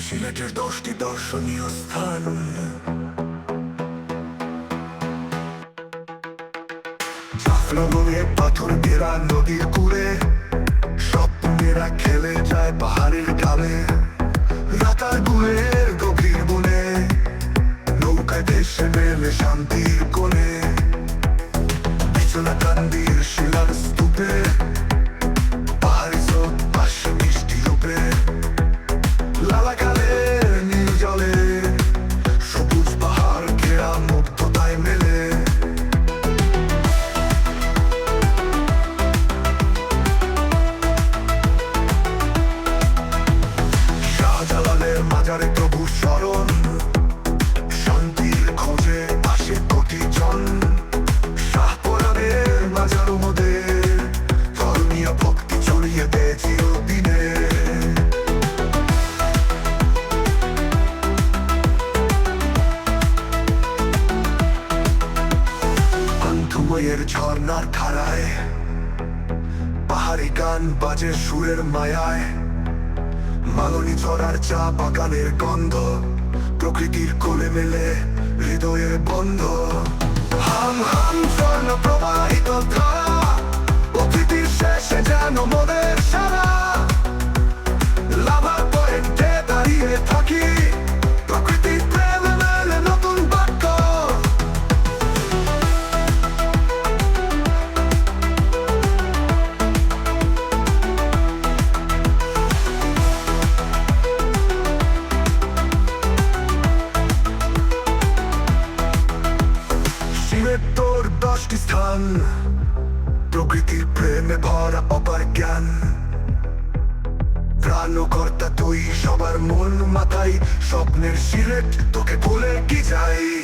সিলেটের দশটি দর্শনীয় স্থান পাথর ঘেরা নদীর কূলে স্বপ্নেরা খেলে যায় পাহাড়ের ডালে রাতার গুলের গভীর বনে নৌকায় দেশে মেলে শান্তির পান্থুময়ের ঝর্ণার ধারায়। পাহাড়ি গান বাজে সুরের মায়ায়। মালনী ঝরার চা বাগানের গন্ধ, প্রকৃতির কোলে মেলে হৃদয়ের বন্ধ। হাম হাম স্বর্ণ প্রবাহিত ধারা, প্রকৃতির শেষে যেন দশটি প্রকৃতির প্রেমে ভরা অপার জ্ঞান। প্রাণকর্তা তুই সবার মন মাথায়, স্বপ্নের সিলেট তোকে ভুলে কি যাই